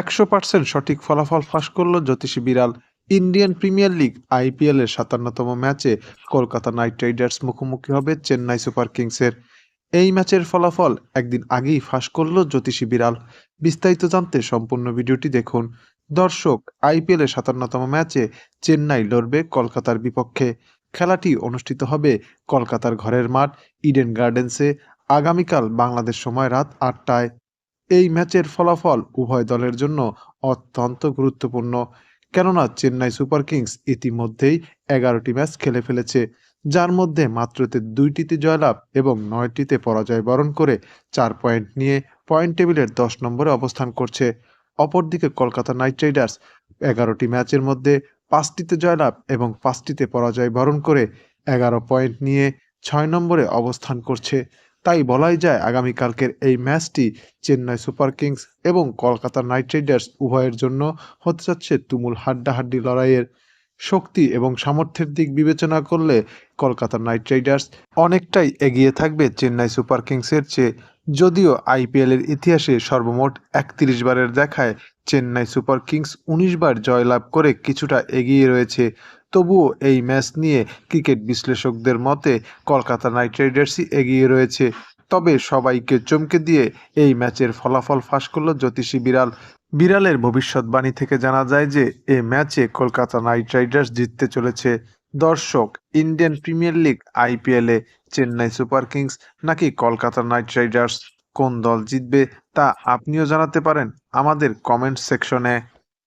একশো পার্সেন্ট সঠিক ফলাফল ফাঁস করল জ্যোতিষী বিড়াল। ইন্ডিয়ান প্রিমিয়ার লিগ আইপিএল এর সাতান্নতম ম্যাচে কলকাতা নাইট রাইডার্স মুখোমুখি হবে চেন্নাই সুপার কিংসের। এই ম্যাচের ফলাফল একদিন আগেই ফাঁস করল জ্যোতিষী বিড়াল। বিস্তারিত জানতে সম্পূর্ণ ভিডিওটি দেখুন। দর্শক আইপিএল এর সাতান্নতম ম্যাচে চেন্নাই লড়বে কলকাতার বিপক্ষে। খেলাটি অনুষ্ঠিত হবে কলকাতার ঘরের মাঠ, ইডেন গার্ডেন্সে। আগামীকাল বাংলাদেশ সময় রাত আটটায়। এই ম্যাচের ফলাফল উভয় দলের জন্য অত্যন্ত গুরুত্বপূর্ণ। কেননা চেন্নাই সুপার কিংস ইতিমধ্যেই এগারোটি ম্যাচ খেলে ফেলেছে, যার মধ্যে মাত্রতে দুইটিতে জয়লাভ এবং নয়টিতে পরাজয় বরণ করে চার পয়েন্ট নিয়ে পয়েন্ট টেবিলের দশ নম্বরে অবস্থান করছে। অপরদিকে কলকাতা নাইট রাইডার্স এগারোটি ম্যাচের মধ্যে পাঁচটিতে জয়লাভ এবং পাঁচটিতে পরাজয় বরণ করে এগারো পয়েন্ট নিয়ে ছয় নম্বরে অবস্থান করছে। তাই বলাই যায় আগামীকালকের এই ম্যাচটি চেন্নাই সুপার কিংস এবং কলকাতা নাইট রাইডার্স উভয়ের জন্য হতে যাচ্ছে তুমুল হাড্ডাহাড্ডি লড়াইয়ের শক্তি এবং সামর্থ্যের দিক বিবেচনা করলে কলকাতা নাইট রাইডার্স অনেকটাই এগিয়ে থাকবে চেন্নাই সুপার কিংসের চেয়ে। যদিও আইপিএল এর ইতিহাসে সর্বমোট একত্রিশ বারের দেখায় চেন্নাই সুপার কিংস উনিশ বার জয়লাভ করে কিছুটা এগিয়ে রয়েছে। তবুও এই ম্যাচ নিয়ে ক্রিকেট বিশ্লেষকদের মতে, কলকাতা নাইট রাইডার্সই এগিয়ে রয়েছে। তবে সবাইকে চমকে দিয়ে এই ম্যাচের ফলাফল ফাঁস করল জ্যোতিষী বিড়াল। বিড়ালের ভবিষ্যৎবাণী থেকে জানা যায় যে, এ ম্যাচে কলকাতা নাইট রাইডার্স জিততে চলেছে দর্শক ইন্ডিয়ান প্রিমিয়ার লিগ, আইপিএলে চেন্নাই সুপার কিংস নাকি কলকাতা নাইট রাইডার্স কোন দল জিতবে তা আপনিও জানাতে পারেন আমাদের কমেন্ট সেকশনে।